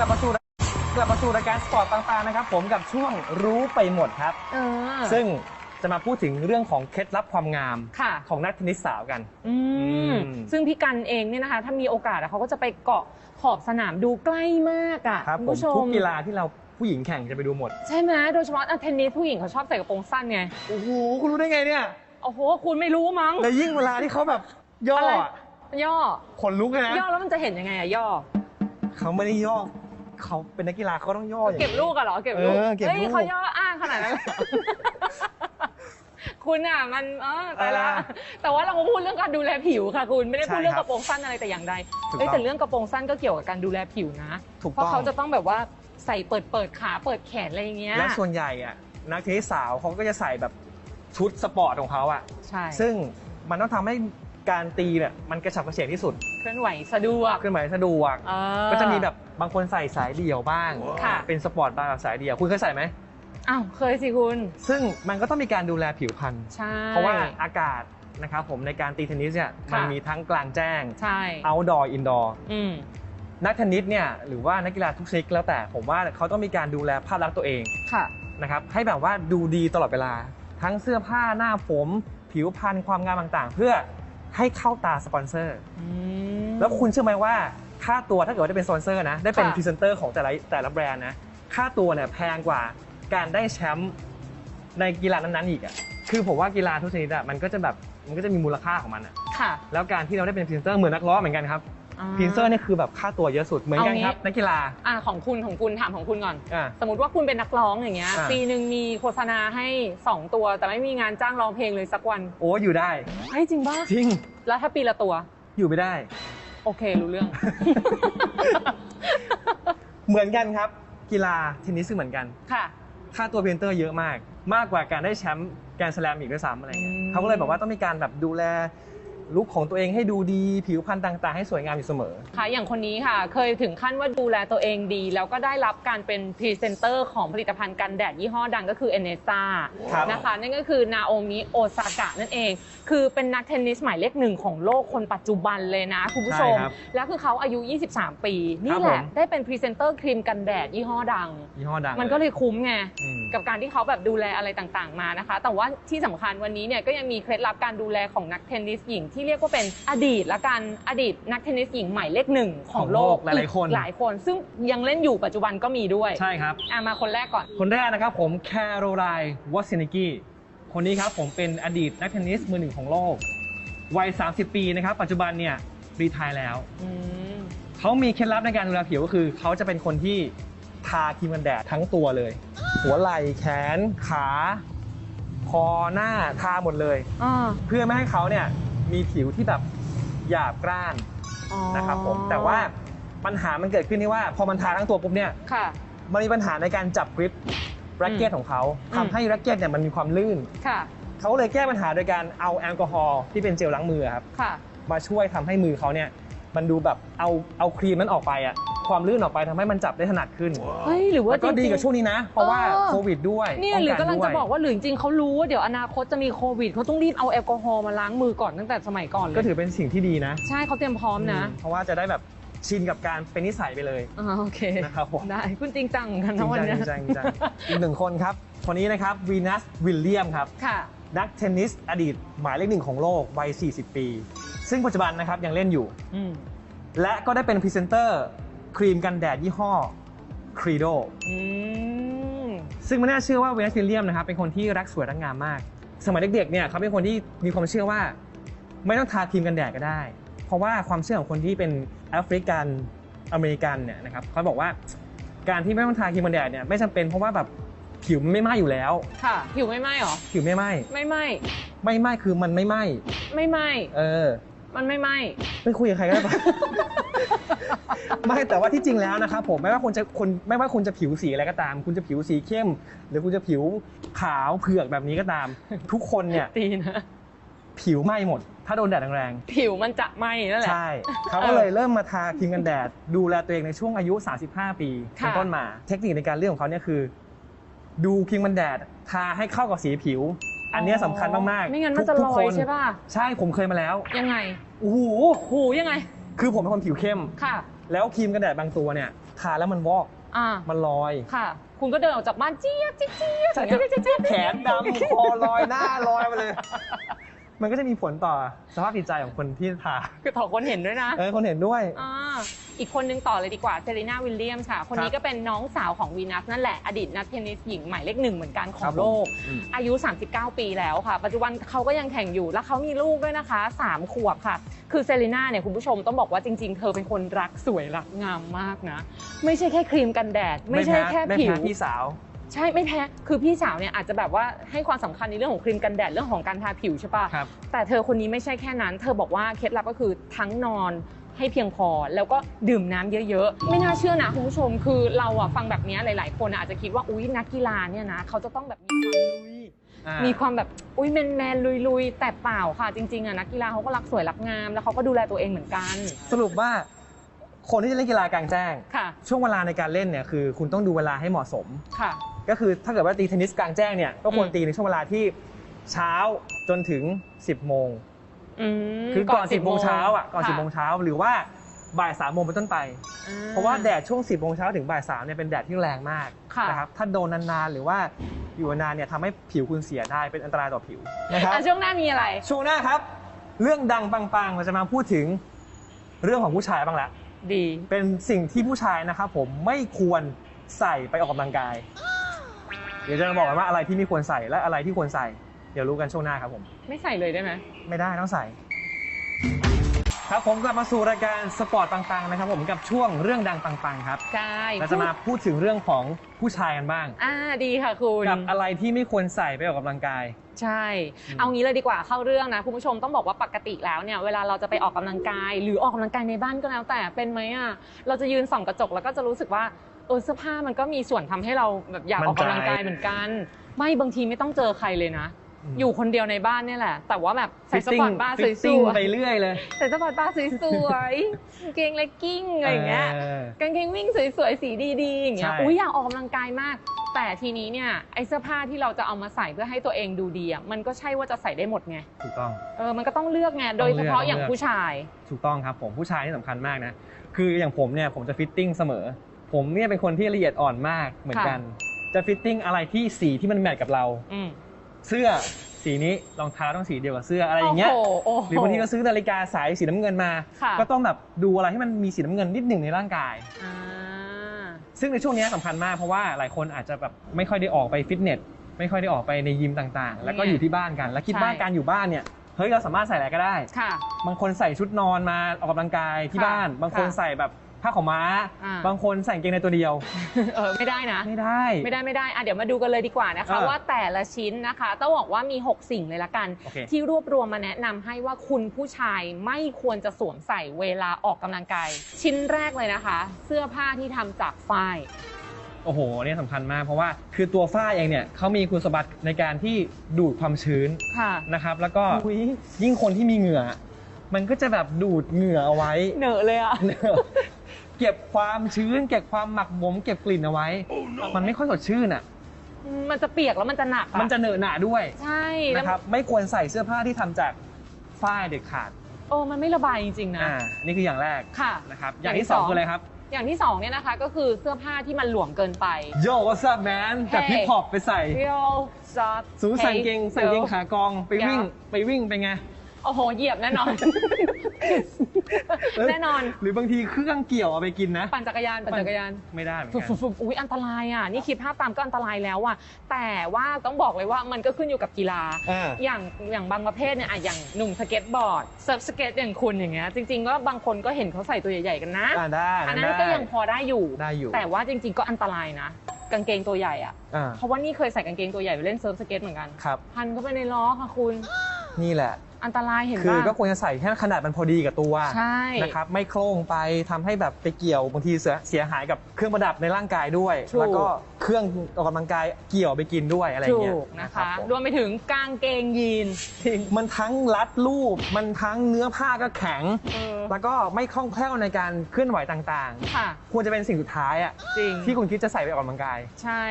กลับมาสู่กลับมาสู่รายการสปอร์ตต่างๆนะครับ ผมกับช่วงรู้ไปหมดครับ เออ ซึ่งจะมาพูดถึงเรื่องของเคล็ดลับความงามค่ะ ของนักเทนนิสสาวกัน อืม อืมซึ่งพี่กันเองเนี่ยนะคะ ถ้ามีโอกาสอะเขาก็จะไปเกาะขอบสนามดูใกล้มากอะครับคุณผมผู้ชทุม กกีฬาที่เราผู้หญิงแข่งจะไปดูหมด ใช่ไหมโดยเฉพาะอะเทนนิสผู้หญิงเขาชอบใส่กระโปรงสั้นไง โอ้โห คุณรู้ได้ไงเนี่ยโอ้โห คุณไม่รู้มั้ง แล้วยิ่งเวลาที่เขาแบบย่ออะไร อะย่อ ขนลุกเลยนะย่อแล้วมันจะเห็นยังไงอะย่อ เขาไม่ได้ย่อ เขาเป็นนักกีฬาเขาต้องย่ออย่างเก็บลูกอะเหรอเก็บลูกเออเก็บลูกฮ้ยเขาย่ออ้างขนาดนั้นเหรอ คุณอะมันเออตายละอ่าแต่ว่าเรามาพูดเรื่องการดูแลผิวค่ะ คุณไม่ได้พูดใช่เรื่องคกรับระโปรงสั้นอะไรแต่อย่างใดถูกเอ้ยต้อง แต่เรื่องกระโปรงสั้นก็เกี่ยวกับการดูแลผิวนะ ถูกเพราะต้อง เขาจะต้องแบบว่าใส่เปิดเปิดขาเปิดแขนอะไรอย่างเงี้ยและส่วนใหญ่อะนักเทนนิสสาวเขาก็จะใส่แบบชุดสปอร์ตของเขาอะใช่ซึ่งมันต้องทำให้ การตีเนี่ยมันกระฉับกระเฉงที่สุดเคลื่อนไหวสะดวกเคลื่อนไหวสะดวก เออ ก็จะมีแบบบางคนใส่สายเดี่ยวบ้าง ค่ะ เป็นสปอร์ตบาร์กับสายเดี่ยว คุณเคยใส่ไหม อ้าวเคยสิคุณ ซึ่งมันก็ต้องมีการดูแลผิวพรรณ ใช่เพราะว่าอากาศนะครับผมในการตีเทนนิสเนี่ยค่ะมันมีทั้งกลางแจ้ง ใช่ outdoor indoor อืม นักเทนนิสเนี่ยหรือว่านักกีฬาทุกชนิดแล้วแต่ผมว่าเขาต้องมีการดูแลภาพลักษณ์ตัวเองค่ะ นะครับให้แบบว่าดูดีตลอดเวลา ทั้งเสื้อผ้าหน้าผม ผิวพรรณความงามต่างๆ เพื่อ ให้เข้าตาสปอนเซอร์อืมแล้วคุณเชื่อไหมว่าค่าตัวถ้าเกิดว่าได้เป็นสปอนเซอร์นะได้เป็นค่ะพรีเซนเตอร์ของแต่ละแต่ละแบรนด์นะค่าตัวเนี่ยแพงกว่าการได้แชมป์ในกีฬานั้นๆอีกอะคือผมว่ากีฬาทุกชนิดอะมันก็จะแบบมันก็จะมีมูลค่าของมันอะค่ะแล้วการที่เราได้เป็นพรีเซนเตอร์เหมือนนักร้องเหมือนกันครับอ่า พรีเซนเตอร์เนี่ยคือแบบค่าตัวเยอะสุดเหมือนกันเอางี้ครับนักกีฬาอ่าของคุณของคุณถามของคุณก่อนอ่าสมมติว่าคุณเป็นนักร้องอย่างเงี้ยอ่าปีหนึ่งมีโฆษณาให้ 2 ตัว แต่ไม่มีงานจ้างร้องเพลงเลยสักวัน โอ้อยู่ได้เฮ้ยจริงป่ะจริง แล้วถ้าปีละตัว อยู่ไม่ได้ โอเครู้เรื่อง เหมือนกันครับ กีฬาเทนนิสซึ่งเหมือนกันค่ะ ค่าตัวพรีเซนเตอร์เยอะมาก มากกว่าการได้แชมป์แกรนด์สแลมอีกด้วยซ้ำอะไรเงี้ยอืมเขาก็เลยแบบว่าต้องมีการแบบดูแล ลุคของตัวเองให้ดูดีผิวพรรณต่างๆ ให้สวยงามอยู่เสมอ ค่ะอย่างคนนี้ค่ะ เคยถึงขั้นว่าดูแลตัวเองดี แล้วก็ได้รับการเป็นพรีเซนเตอร์ของผลิตภัณฑ์กันแดดยี่ห้อดังก็คือเอเนซ่าครับนะคะ นั่นก็คือนาโอมิโอซากะนั่นเอง คือเป็นนักเทนนิสหมายเลขหนึ่งของโลกคนปัจจุบันเลยนะคุณผู้ชม ใช่ครับแล้วคือเขาอายุ 23 ปีคนี่รับแหละผม ได้เป็นพรีเซนเตอร์ครีมกันแดดยี่ห้อดัง ยี่ห้อดังมันก็เลยคุ้มไง อืม กับการที่เขาแบบดูแลอะไรต่างๆมานะคะ แต่ว่าที่สำคัญวันนี้เนี่ยก็ยังมีเคล็ดลับการดูแลของนักเทนนิสหญิงที่เรียกว่าเป็นอดีตละกันอดีตนักเทนนิสหญิงหมายเลขหนึ่งของโลกของโลกหลายๆคน หลายคน ซึ่งยังเล่นอยู่ปัจจุบันก็มีด้วยใช่ครับ อะมาคนแรกก่อน คนแรกนะครับผมแคโรไลน์วอสซินิกี้คนนี้ครับผมเป็นอดีตนักเทนนิสมือหนึ่งของโลก วัย 30 ปีนะครับ ปัจจุบันเนี่ยรีไทายแล้ว อืมเขามีเคล็ดลับในการดูแลผิวก็คือ เขาจะเป็นคนที่ทาครีมกันแดดทั้งตัวเลย หัวไหล่แขน ขา คอหน้าทาหมดเลย อ่าเพื่อไม่ให้เขาเนี่ย มีผิวที่แบบหยาบกร้านอ๋อนะครับผมแต่ว่าปัญหามันเกิดขึ้นที่ว่า พอมันทาทั้งตัวปุ๊บเนี่ยค่ะ มันมีปัญหาในการจับกริปแร็กเก็ตของเขาอืม ทำให้แร็กเก็ตเนี่ยมันมีความลื่น ค่ะเขาเลยแก้ปัญหาโดยการเอาแอลกอฮอล์ที่เป็นเจลล้างมือครับค่ะมาช่วยทำให้มือเขาเนี่ยมันดูแบบเอาเอาครีมนั้นออกไปอะ ความลื่นออกไปทำให้มันจับได้ถนัดขึ้นเฮ้ยหรือว่าแล้วก็จริงๆ ดีกับช่วงนี้นะ เพราะว่าเออ โควิดด้วยเนี่ยหรือกำลังจะบอกว่าว่าหรือจริงๆเขารู้ว่าเดี๋ยวอนาคตจะมีโควิดเขาต้องรีบเอาแอลกอฮอล์มาล้างมือก่อนตั้งแต่สมัยก่อนเลยก็ถือเป็นสิ่งที่ดีนะใช่เขาเตรียมพร้อมนะอืมเพราะว่าจะได้แบบชินกับการเป็นนิสัยไปเลยอ่าโอเค นะครับผม ได้คุณจริงจังกันจรินะงวันจังเนี้ยจริงจังจริงจังอีกหนึ่งคนครับคนนี้นะครับวีนัสวิลเลียมครับ ค่ะ นักเทนนิสอดีตหมายเลขหนึ่งของโลกวัย 40 ปี ซึ่งปัจจุบันนะครับยังเล่นอยู่ อืม และก็ได้เป็นพรีเซนเตอร์ ครีมกันแดดยี่ห้อ Credo อืมซึ่งไม่น่าเชื่อว่าเวนัสวิลเลียมนะครับเป็นคนที่รักสวยรักงามมาก สมัยเด็กๆเนี่ยเขาเป็นคนที่มีความเชื่อว่า ไม่ต้องทาครีมกันแดดก็ได้ เพราะว่าความเชื่อของคนที่เป็นแอฟริกันอเมริกันเนี่ยนะครับเขาบอกว่าการที่ไม่ต้องทาครีมกันแดดเนี่ยไม่จำเป็นเพราะว่าแบบผิวมันไม่ไหม้อยู่แล้ว ค่ะ ผิวไม่ไหม้หรอ ผิวไม่ไหม้ ไม่ไหม้ ไม่ไหม้คือมันไม่ไหม้ ไม่ไหม้ เออ มันไม่ไหม้ ไม่คุยกับใครก็ได้ปะ ไม่แต่ว่าที่จริงแล้วนะครับผมไม่ว่าคุณจะคนไม่ว่าคุณจะผิวสีอะไรก็ตาม คุณจะผิวสีเข้ม หรือคุณจะผิวขาวเผือกแบบนี้ก็ตาม ทุกคนเนี่ยตีนะผิวไหม้หมด ถ้าโดนแดดแรงผิวมันจะไหม้นั่นๆแหละใช่เขาก็เลยเริ่มมาทาครีมกันแดด ดูแลตัวเองในช่วงอายุ 35 ปีค่ะเป็นต้นมาเทคนิคในการเลือกของเขาเนี่ยคือ ดูครีมกันแดดทาให้เข้ากับสีผิว อันเนี้ยสำคัญมากๆไม่งั้นมันจะทุลกๆอคยใช่ป่ะใช่ผมเคยมาแล้ว ยังไงโอ้โหหูยังไง คือผมเป็นคนผิวเข้มค่ะ แล้วครีมกันแดดบางตัวเนี่ยทาแล้วมันวอกอ่ามันลอย ค่ะ คุณก็เดินออกจากบ้านเจี๊ยบเจี๊ยบเจี๊ยบอย่างเงี้ยเจี๊ยบเจี๊ยบแขนดำคอลอยหน้าลอยไปเลย มันก็จะมีผลต่อสภาพจิตใจของคนที่ทาคือถอคนเห็นด้วยนะเออคนเห็นด้วยอ่าอีกคนนึงต่อเลยดีกว่าเซรีนาวิลเลียมค่ะ คนนี้ครับก็เป็นน้องสาวของวีนัสนั่นแหละ อดีตนักเทนนิสหญิงหมายเลขหนึ่งเหมือนกันขอครังบผมโลกอืมอายุ 39 ปีแล้วค่ะ ปัจจุบันเขาก็ยังแข่งอยู่แล้วเขามีลูกด้วยนะคะ 3 ขวบค่ะ คือเซรีนาเนี่ยคุณผู้ชมต้องบอกว่าจริง ๆ เธอเป็นคนรักสวยรักงามมากนะ ไม่ใช่แค่ครีมกันแดด ไม่ใช่แค่ไม่ผิวแพ้พี่สาว ใช่ไม่แพ้คือพี่สาวเนี่ยอาจจะแบบว่าให้ความสำคัญในเรื่องของครีมกันแดดเรื่องของการทาผิวใช่ปะครับแต่เธอคนนี้ไม่ใช่แค่นั้น เธอบอกว่าเคล็ดลับก็คือทั้งนอนให้เพียงพอแล้วก็ดื่มน้ำเยอะๆ ไม่น่าเชื่อนะคุณผู้ชม คือเราอะฟังแบบเนี้ยหลาย ๆ คนอะอาจจะคิดว่าอุ๊ยนักกีฬาเนี่ยนะเขาจะต้องแบบมีความลุยอ่ามีความแบบอุ้ยแมนแมนลุยลุยๆแต่เปล่าค่ะจริงๆอะนักกีฬาเขาก็รักสวยรักงาม แล้วเขาก็ดูแลตัวเองเหมือนกัน สรุปว่าคนที่จะเล่นกีฬากลางแจ้งค่ะช่วงเวลาในการเล่นเนี่ยคือ คุณต้องดูเวลาให้เหมาะสมค่ะ ก็คือถ้าเกิดว่าตีเทนนิสกลางแจ้งเนี่ยก็ควรอืมตีในช่วงเวลาที่เช้าจนถึง 10โมงอืมคือก่อน 10โมงเช้าอะก่อนค่ะ10โมงเช้าหรือว่าบ่าย3โมงเป็นต้นไป อ่ เพราะว่าแดดช่วง 10โมงเช้าถึงบ่าย3เนี่ยเป็นแดดที่แรงมากค่ะนะครับถ้าโดนนานๆหรือว่าอยู่นานเนี่ยทำให้ผิวคุณเสียได้เป็นอันตรายต่อผิวนะครับ อะช่วงหน้ามีอะไร ช่วงหน้าครับ เรื่องดังปังๆเราจะมาพูดถึงเรื่องของผู้ชายบ้างละ ดี เป็นสิ่งที่ผู้ชายนะครับผมไม่ควรใส่ไปออกกำลังกายเดี๋ยวจะมาบอกกันว่าอะไรที่ไม่ควรใส่และอะไรที่ควรใส่ เดี๋ยวรู้กันช่วงหน้าครับผม ไม่ใส่เลยได้ไหมไม่ได้ต้องใส่ ครับผมกลับมาสู่รายการสปอร์ตปังๆนะครับผมกับช่วงเรื่องดังปังๆครับใช่เราจะมาพูดถึงเรื่องของผู้ชายกันบ้าง อ่าดีค่ะคุณกับอะไรที่ไม่ควรใส่ไปออกกำลังกาย ใช่อืมเอางี้เลยดีกว่าเข้าเรื่องนะคุณผู้ชมต้องบอกว่าปกติแล้วเนี่ยเวลาเราจะไปออกกำลังกาย หรือออกกำลังกายในบ้านก็แล้วแต่เป็นไหมอะเราจะยืนส่องกระจกแล้วก็จะรู้สึกว่า เออเสื้อผ้ามันก็มีส่วนทำให้เราแบบอยากออกกำลังกายเหมือนกัน ไม่บางทีไม่ต้องเจอใครเลยนะ อยู่คนเดียวในบ้านเนี่ยแหละ แต่ว่าแบบใส่สปอร์ตบ้าร์สฟิตติ้งวยไปเรื่อยเลยๆใส่สปอร์ตบ้าร์สวยๆกางเกงเลกกิ้งอะไรอย่างเงี้ยออกางเกงวิ่งสวยๆ สีดีๆ อย่างเงี้ย ใช่ อุ้ยอยากออกกำลังกายมาก แต่ทีนี้เนี่ยไอ้เสื้อผ้าที่เราจะเอามาใส่เพื่อให้ตัวเองดูดีอะ มันก็ใช่ว่าจะใส่ได้หมดไง ถูกต้อง เออ มันก็ต้องเลือกไง โดยเฉพาะต้องเลือกอย่างผู้ชาย ถูกต้องครับผมผู้ชายนี่สำคัญมากนะ คืออย่างผมเนี่ยผมจะฟิตติ้งเสมอ ผมเนี่ยเป็นคนที่ละเอียดอ่อนมากเหมือนกัน จะฟิตติ้งอะไรที่สีที่มันแมทกับเราอืมเสื้อสีนี้รองเท้าต้องสีเดียวกับเสื้ออะไรอย่างเงี้ยโอ้โหโอ้โหหรือบางทีก็ซื้อนาฬิกาสายสีน้ำเงินมาค่ะก็ต้องแบบดูอะไรให้มันมีสีน้ำเงินนิดหนึ่งในร่างกายอ่าซึ่งในช่วงนี้สำคัญมากเพราะว่าหลายคนอาจจะแบบไม่ค่อยได้ออกไปฟิตเนสไม่ค่อยได้ออกไปในยิมต่างๆ แล้วก็อยู่ที่บ้านกัน แล้วคิดว่าการอยู่บ้านเนี่ย เฮ้ยเราสามารถใส่อะไรก็ได้ ค่ะ บางคนใส่ชุดนอนมาออกกำลังกายที่ค่ะบ้าน บางคนค่ะใส่แบบผ้าขาวม้า อ่า บางคนใส่กางเกงในตัวเดียว เออไม่ได้นะ ไม่ได้ ไม่ได้ไม่ได้อะเดี๋ยวมาดูกันเลยดีกว่านะคะอ่าว่าแต่ละชิ้นนะคะ ต้องบอกว่ามี 6 สิ่งเลยละกัน โอเค ที่รวบรวมมาแนะนำให้ว่าคุณผู้ชายไม่ควรจะสวมใส่เวลาออกกำลังกาย ชิ้นแรกเลยนะคะ เสื้อผ้าที่ทำจากฝ้าย โอ้โหเนี่ยสำคัญมากเพราะว่าคือตัวฝ้ายเองเนี่ยเขามีคุณสมบัติในการที่ดูดความชื้นค่ะนะครับ แล้วก็ยิ่งคนที่มีเหงื่อ มันก็จะแบบดูดเหงื่อเอาไว้ เหนอะเลยอะ เก็บความชื้น เก็บความหมักหมมเก็บกลิ่นเอาไว้ มันไม่ค่อยสดชื่นอะ มันจะเปียกแล้วมันจะหนักอมันจะเหนอะหนะด้วยใช่แล้วนะครับ ไม่ควรใส่เสื้อผ้าที่ทำจากฝ้ายเด็ดขาดโอ้มันไม่ระบายจริงๆนะ อ่านี่คืออย่างแรกค่ะนะครับออย่างย่างที่ที่สองสองคืออะไรครับ อย่างที่สองเนี่ยนะคะก็คือเสื้อผ้าที่มันหลวมเกินไป Yo what's up man จาก Hey ฮิปฮอปไปใส่ Real Shop สูใส่กางเกงใส่กางเกงขากองไปวิ่ง Yeah ไปวิ่งไปไง โอ้โห เหยียบแน่นอน แน่นอน หรือบางทีเครื่องเกี่ยวเอาไปกินนะ ปั่นจักรยานปั่นจักรยาน ไม่ได้เหมือนฟุบกันฟุบฟุบอุ้ยอันตรายอะ นี่คิดภาพตามก็อันตรายแล้วอะ แต่ว่าต้องบอกเลยว่ามันก็ขึ้นอยู่กับกีฬา อ่า อย่างอย่างบางประเภทเนี่ยอะอย่างหนุ่มสเก็ตบอร์ดเซิร์ฟสเก็ตอย่างคุณอย่างเงี้ย จริง ๆ ก็บางคนก็เห็นเขาใส่ตัวใหญ่ๆกันนะ อ่าได้อันนั้นก็ยังพอได้อยู่ ได้อยู่ แต่ว่าจริง ๆ ก็อันตรายนะ กางเกงตัวใหญ่อะ อ่าเพราะว่านี่เคยใส่กางเกงตัวใหญ่ไปเล่นเซิร์ฟสเก็ตเหมือนกัน ครับ พันเข้าไปในล้อค่ะคุณ นี่แหละ อันตรายเห็นคือป่ะก็ควรจะใส่แค่ขนาดมันพอดีกับตัวใช่นะครับไม่โคร่งไปทำให้แบบไปเกี่ยวบางทีเสียเสียหายกับเครื่องประดับในร่างกายด้วยถูกแล้วก็เค รื่องออกกำลังกายเกี่ยวไปกินด้วยอะไรอย่างเงี้ยถูกนะคะรับผมรวมไปถึงกางเกงยีนมันทั้งรัดรูป มันทั้งเนื้อผ้าก็แข็ง เออแล้วก็ไม่คล่องแคล่วในการเคลื่อนไหวต่างค่ะ ๆ ควรจะเป็นสิ่งสุดท้ายอะจริง ที่คุณคิดจะใส่ไปออกกำลังกาย ใช่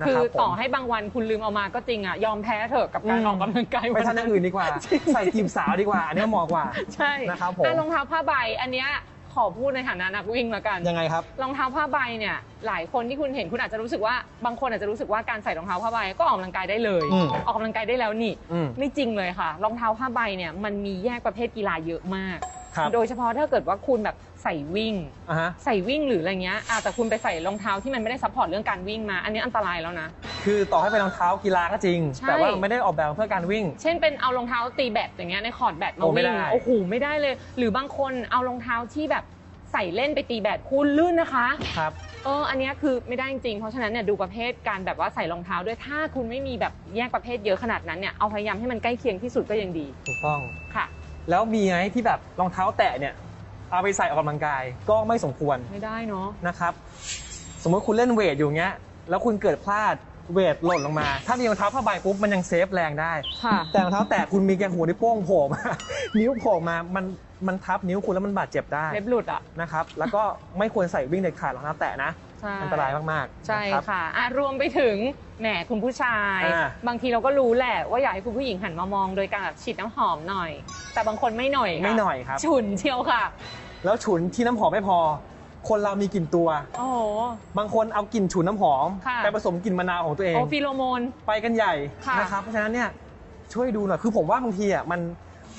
นะครับคือต่อผมให้บางวันคุณลืมเอามาก็จริงอะ ยอมแพ้เถอะกับการอืม ออกกำลังกายไปทำอย่างอื่นดีกว่า ใส่จีบสาวดีกว่าอันเนี้ยเหมาะกว่า ใช่นะครับผม อะรองเท้าผ้าใบอันเนี้ย ขอพูดในฐานะนักวิ่งละกัน ยังไงครับ รองเท้าผ้าใบเนี่ยหลายคนที่คุณเห็นคุณอาจจะรู้สึกว่าบางคนอาจจะรู้สึกว่าการใส่รองเท้าผ้าใบก็ออกกำลังกายได้เลย อืมออกกำลังกายได้แล้วนี่อืม ไม่จริงเลยค่ะ รองเท้าผ้าใบเนี่ยมันมีแยกประเภทกีฬาเยอะมาก ครับโดยเฉพาะถ้าเกิดว่าคุณแบบใส่วิ่ง อะฮะ ใส่วิ่งหรืออะไรเงี้ยอะแต่คุณไปใส่รองเท้าที่มันไม่ได้ซัพพอร์ตเรื่องการวิ่งมา อันนี้อันตรายแล้วนะ คือต่อให้เป็นรองเท้ากีฬาก็จริง ใช่ แต่ว่าไม่ได้ออกแบบเพื่อการวิ่ง เช่นเป็นเอารองเท้าตีแบดอย่างเงี้ยในคอร์ดแบดมาโอ้ไม่วิ่งได้ โอ้โหไม่ได้เลย หรือบางคนเอารองเท้าที่แบบใส่เล่นไปตีแบดคุณลื่นนะคะ ครับ เออ อันเนี้ยคือไม่ได้จริงๆ เพราะฉะนั้นเนี่ยดูประเภทการแบบว่าใส่รองเท้าด้วย ถ้าคุณไม่มีแบบแยกประเภทเยอะขนาดนั้นเนี่ย เอาพยายามให้มันใกล้เคียงที่สุดก็ยังดี ถูกต้อง ค่ะ แล้วมีไหมที่แบบรองเท้าแตะเนี่ยเอาไปใส่ออกกำลังกายก็ไม่สมควรไม่ได้เนาะนะครับ สมมติคุณเล่นเวทอยู่เงี้ย แล้วคุณเกิดพลาดเวทหล่นลงมา ถ้ามีรองเท้าผ้าใบปุ๊บมันยังเซฟแรงได้ค่ะแต่รองเท้าแตะคุณมีแกหัวนิ้วโป้งโผล่มา นิ้วโผล่มามันมันทับนิ้วคุณแล้วมันบาดเจ็บได้เล็บหลุดอะนะครับแล้วก็ไม่ควรใส่วิ่งเด็ดขาดรองเท้าแตะนะใช่ อันตรายมากๆใช่นะครับ ค่ะอะรวมไปถึงแหมคุณผู้ชาย อ่า บางทีเราก็รู้แหละว่าอยากให้คุณผู้หญิงหันมามองโดยการแบบฉีดน้ำหอมหน่อย แต่บางคนไม่หน่อยค่ะไม่หน่อยครับ ฉุนเชียวค่ะ แล้วฉุนที่น้ำหอมไม่พอ คนเรามีกลิ่นตัว โอ้โห บางคนเอากลิ่นฉุนน้ำหอม ค่ะ ไปผสมกลิ่นมะนาวของตัวเอง โอ้ฟิโลโมน ไปกันใหญ่ค่ะ นะครับ เพราะฉะนั้นเนี่ยช่วยดูหน่อย คือผมว่าบางทีอะมัน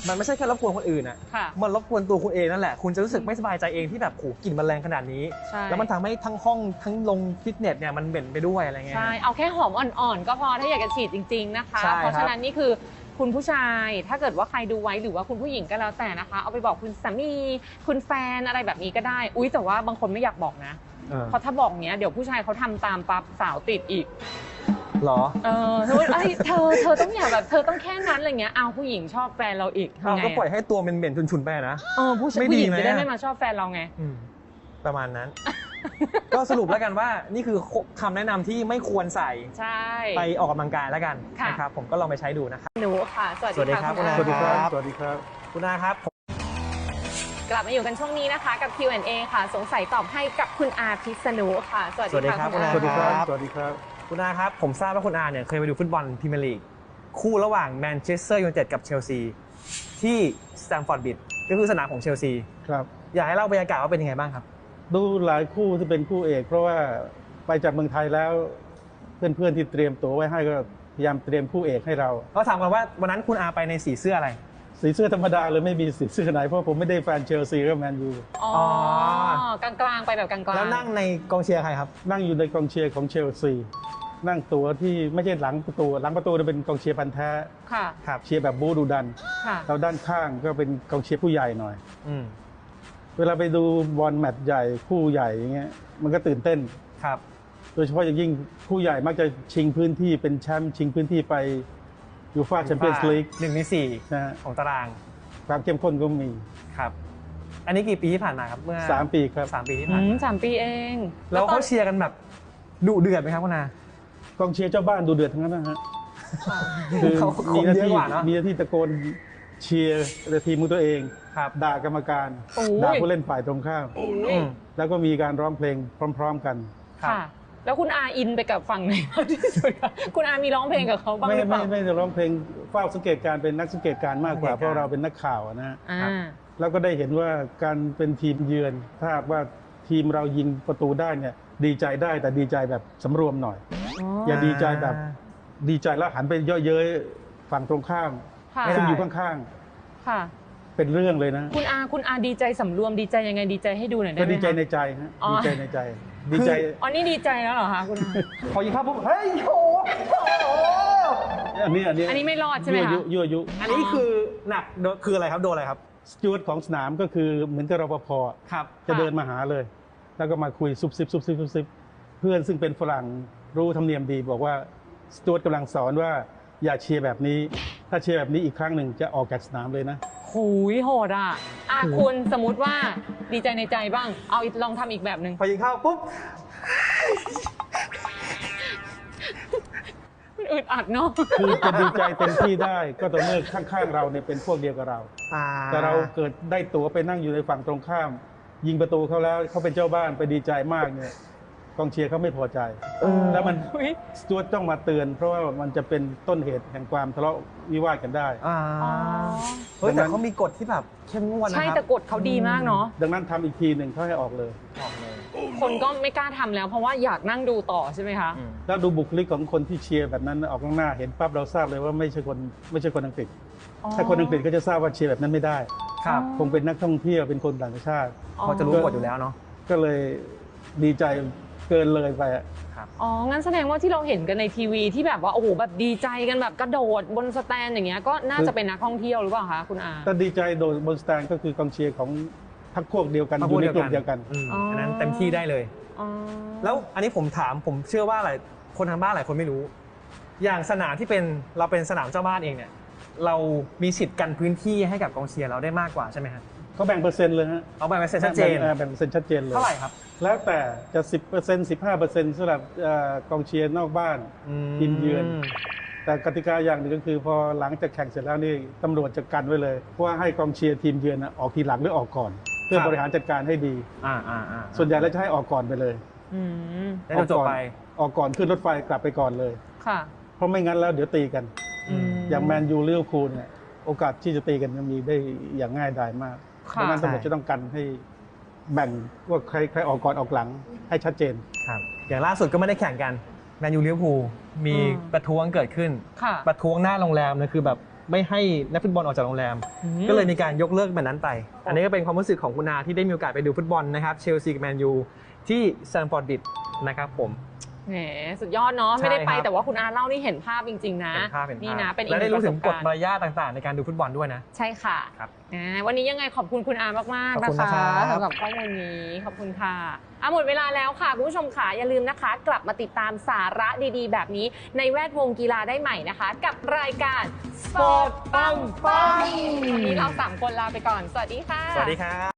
มันไม่ใช่แค่รบกวนคนอื่นอะค่ะ มันรบกวนตัวคุณเองนั่นแหละ คุณจะรู้สึกไม่สบายใจเองที่แบบโหกลิ่นมันแรงขนาดนี้ ใช่แล้วมันทำให้ทั้งห้องทั้งลงฟิตเนสเนี่ยมันเหม็นไปด้วยอะไรเงี้ย ใช่ เอาแค่หอมอ่อนๆ ก็พอถ้าอยากจะฉีดจริง ๆนะคะ ใช่เพราะครับฉะนั้นนี่คือคุณผู้ชาย ถ้าเกิดว่าใครดูไว้หรือว่าคุณผู้หญิงก็แล้วแต่นะคะ เอาไปบอกคุณสามี คุณแฟนอะไรแบบนี้ก็ได้ อุ้ยแต่ว่าบางคนไม่อยากบอกนะ เออเพราะถ้าบอกเนี้ยเดี๋ยวผู้ชายเขาทำตามปั๊บสาวติดอีกเหรอ เออเธอเอ้ยเธอเธอต้องอย่าแบบเธอต้องแค่นั้นอะไรเงี้ยเอาผู้หญิงชอบแฟนเราอีกเราทำไงก็ปล่อยอะให้ตัวเหม็นๆฉุนๆไปนะ เออผู้ชายไม่ดีผู้หญิงไหมจะได้อะ ไม่มาชอบแฟนเราไง อืมประมาณนั้น ก็สรุปแล้วกันว่านี่คือคำแนะนำที่ไม่ควรใส่ใช่ ไปออกกำลังกายแล้วกันค่ะ นะครับผมก็ลองไปใช้ดูนะครับ หนูค่ะ สวัสสวัสดีดีครัค่ะบคุณอาสวัสดีครับ สวัสดีครับ คุณอาครับ กลับมาอยู่กันช่วงนี้นะคะ กับ Q&A ค่ะ สงสัยตอบให้กับคุณอาพิษณุค่ะ สวัสสวัสดีดีครัค่ะบคุณอา สวัสดีครับ สวัสดีครับ คุณอาครับ ผมทราบว่าคุณอาเนี่ยเคยไปดูฟุตบอลพรีเมียร์ลีกคู่ระหว่างแมนเชสเตอร์ยูไนเต็ดกับเชลซีที่สแตมฟอร์ดบิดก็คือสนามของเชลซีครับ อยากให้เล่าบรรยากาศว่าเป็นยังไงบ้างครับ ดูหลายคู่ที่เป็นคู่เอก เพราะว่าไปจากเมืองไทยแล้ว เพื่อนๆที่เตรียมตัวไว้ให้ก็พยายามเตรียมคู่เอกให้เราก็ถามกันว่าวันนั้นคุณอาไปในสีเสื้ออะไร สีเสื้อธรรมดาเลยไม่มีสีเสื้อไหนเพราะผมไม่ได้แฟนเชลซีกับแมนยูอ๋ออ๋อ กลางๆ ไปแบบกลางๆ แล้วนั่งในกองเชียร์ใครครับ นั่งอยู่ในกองเชียร์ของเชลซี นั่งตัวที่ไม่ใช่หลังประตู หลังประตูจะเป็นกองเชียร์พันธุ์แท้ค่ะ ครับเชียร์แบบบูดูดัน ค่ะ แล้วด้านข้างก็เป็นกองเชียร์ผู้ใหญ่หน่อย อืมเวลาไปดูบอลแมตช์ใหญ่คู่ใหญ่อย่างเงี้ยมันก็ตื่นเต้น ครับ โดยเฉพาะอย่างยิ่งผู้ใหญ่มักจะชิงพื้นที่เป็นแชมป์ชิงพื้นที่ไปยูฟ่าแชมเปี้ยนส์ลีกหนึ่งในสี่นะฮะของตาราง ความเข้มข้นก็มี ครับ อันนี้กี่ปีที่ผ่านมาครับเมื่อ3ปีครับสามปีที่อืผ่านมมาสามปีเอง แล้วตอเขานเชียร์กันแบบดุเดือดไหมครับคุณอากองเชียร์เจ้าบ้านดูเดือดทั้งนั้นนะฮะค่ะคือเขามีหน้าคนเยอะที่กว่าเนอะมีหน้าที่ตะโกนเชียร์ทีมของตัวเองครับ ด่ากรรมการโอ้ย ด่าผู้เล่นฝ่ายตรงข้าม อืม แล้วก็มีการร้องเพลงพร้อม ๆ กัน ครับ ค่ะ แล้วคุณอาอินไปกับฝั่งไหนมากที่สุดคะคุณอามีร้องเพลงกับเขาบ้างไม่หรือเปไม่ล่าไม่ได้ร้องเพลงเฝ้าสังเกตการณ์เป็นนักสังเกตการณ์มากกว่าสังเกตการณ์ เพราะเราเป็นนักข่าวอะนะฮะอ่าครับ แล้วก็ได้เห็นว่าการเป็นทีมเยือน ถ้าหากว่าทีมเรายิงประตูได้เนี่ยดีใจได้แต่ดีใจแบบสำรวมหน่อย อย่าดีใจแบบดีใจแล้วหันไปเยอะเย้ยฝั่งตรงข้ามค่ะไม่ได้ซึ่งอยู่ข้างค่ะ ๆ เป็นเรื่องเลยนะคุณอาคุณอาดีใจสำรวมดีใจยังไงดีใจให้ดูหน่อยได้ก็ไหมดีใจในคะ ใจฮะอ๋อ ดีใจในใจดีใจ อ๋อนี่ดีใจแล้วเหรอคะคุณอา พอยิงเข้าปุ๊บเฮ้ยโอ้โหอันนี้อันนี้อันนี้ไม่รอดใช่ไหมยั่วคะยุยั่วยุอันนี้คือหนักโดนคืออะไรครับโดนอะไรครับ สจวตของสนามก็คือเหมือนกับรปภครับจะเดินมาหาเลย แล้วก็มาคุยซุบซิบซุบซิบซุบซิบเพื่อนซึ่งเป็นฝรั่งรู้ธรรมเนียมดี บอกว่าสจวตกำลังสอนว่าอย่าเชียร์แบบนี้ ถ้าเชียร์แบบนี้อีกครั้งหนึ่งจะออกจากสนามเลยนะ หูยโหดอะอะคุณสมมติว่าดีใจในใจบ้าง เอาอีกลองทำอีกแบบหนึ่ง พอยิงเข้าปุ๊บ อึดอัดเนาะ คือจะดีใจเต็มที่ได้ก็ต่อเมื่อข้างๆเราเนี่ยเป็นพวกเดียวกับเรา อ่าแต่เราเกิดได้ตั๋วไปนั่งอยู่ในฝั่งตรงข้าม ยิงประตูเขาแล้วเขาเป็นเจ้าบ้านไปดีใจมากเนี่ยกองเชียร์เขาไม่พอใจ เออแล้วมันอุ๊ย สจวตต้องมาเตือน เพราะว่ามันจะเป็นต้นเหตุแห่งความทะเลาะวิวาทกันได้ อ่าอ๋อเฮ้ยแต่เขามีกฎที่แบบเข้มงวดนะครับใช่แต่กฎเขาดีมากเนาะ ดังนั้นทำอีกทีหนึ่งเขาให้ออกเลย ออกเลย คนก็ไม่กล้าทำแล้ว เพราะว่าอยากนั่งดูต่อใช่ไหมคะ อืม แล้วดูบุคลิกของคนที่เชียร์แบบนั้นออกข้างหน้าเห็นปั๊บเราทราบเลยว่าไม่ใช่คนไม่ใช่คนอังกฤษ ถ้าคนอังกฤษก็จะทราบว่าเชียร์แบบนั้นไม่ได้ ครับ คงเป็นนักท่องเที่ยวเป็นคนต่างชาติเขาจะรู้กฎอยู่แล้วเนาะ ก็เลยดีใจเกินเลยไปอะ อ๋อ งั้นแสดงว่าที่เราเห็นกันในทีวีที่แบบว่า โอ้โห แบบดีใจกันแบบกระโดดบนสแตนอย่างเงี้ย ก็น่าจะเป็นนักท่องเที่ยวหรือเปล่าคะคุณอาแต่ดีใจโดยบนสแตนก็คือกองเชียร์ของ พรรคพวกเดียวกันอยู่ในกลุ่มเดียวกัน อืมอ๋ออั อันนั้นเต็มที่ได้เลย อ๋อแล้วอันนี้ผมถามผมเชื่อว่าหลายคนทางบ้านหลายคนไม่รู้ อย่างสนามที่เป็นเราเป็นสนามเจ้าบ้านเองเนี่ย เรามีสิทธิ์กันพื้นที่ให้กับกองเชียร์เราได้มากกว่าใช่ไหมครับเขาแบ่งเปอร์เซ็นต์เลยฮะเอาแบ่งเป็นเซ็นชัดเจนแบ่งแบ่งเปอร์เซ็นต์ชัดเจนเลย เท่าไหร่ครับแล้วแต่จะ10% 15%สำหรับเอ่อกองเชียร์นอกบ้าน ทีมเยือน แต่กติกาอย่างหนึ่งก็คือ พอหลังจากแข่งเสร็จแล้วนี่ตำรวจจะกันไว้เลยว่าให้กองเชียร์ทีมเยือนน่ะออกทีหลังหรือออกก่อน เพื่อครับ บริหารจัดการให้ดี อ่าอ่าอ่าส่วนใหญ่แล้วจะให้ออกก่อนไปเลย อืมได้จบไป ออกก่อนขึ้นรถไฟกลับไปก่อนเลย ค่ะเพราะไม่งั้นแล้วเดี๋ยวตีกัน อืม อย่างแมนยูลิเวอร์พูลเนี่ยโอกาสที่จะตีกันมันมีได้อย่างง่ายดายมากค่ะดังนั้นตำรวจจะต้องกันให้แบ่งว่าใครใครออกก่อนออกหลังให้ชัดเจน ครับอย่างล่าสุดก็ไม่ได้แข่งกันแมนยูลิเวอร์พูลมีอืม ประท้วงเกิดขึ้น ค่ะ ประท้วงหน้าโรงแรมนะคือแบบ ไม่ให้นักฟุตบอลออกจากโรงแรมอืมก็เลยมีการยกเลิกแบบนั้นไป อันนี้ก็เป็นความรู้สึกของคุณนาที่ได้มีโอกาสไปดูฟุตบอลนะครับเชลซีกับแมนยูที่แซนฟอร์ดบิดนะครับผม แหมสุดยอดเนาะใช่ไม่ได้ไปครับ แต่ว่าคุณอาเล่านี่เห็นภาพจริง ๆ นะ เห็นภาพเห็นภาพนี่นะเป็นอีและกหได้นึ่งปรู้ระสถึงบกฎการณ์มารยาทต่างๆ ในการดูฟุตบอลด้วยนะ ใช่ค่ะครับอ่าวันนี้ยังไงขอบคุณคุณอามากๆขอบนะคุณคะนะครับ สำหรับข้อมูลนี้ขอบคุณค่ะอะหมดเวลาแล้วค่ะคุณผู้ชมค่ะอย่าลืมนะคะ กลับมาติดตามสาระดีๆ แบบนี้ในแวดวงกีฬาได้ใหม่นะคะ กับรายการสปอร์ตปังปัง วันนี้เราสามคนลาไปก่อน สวัสดีค่ะ สวัสดีครับ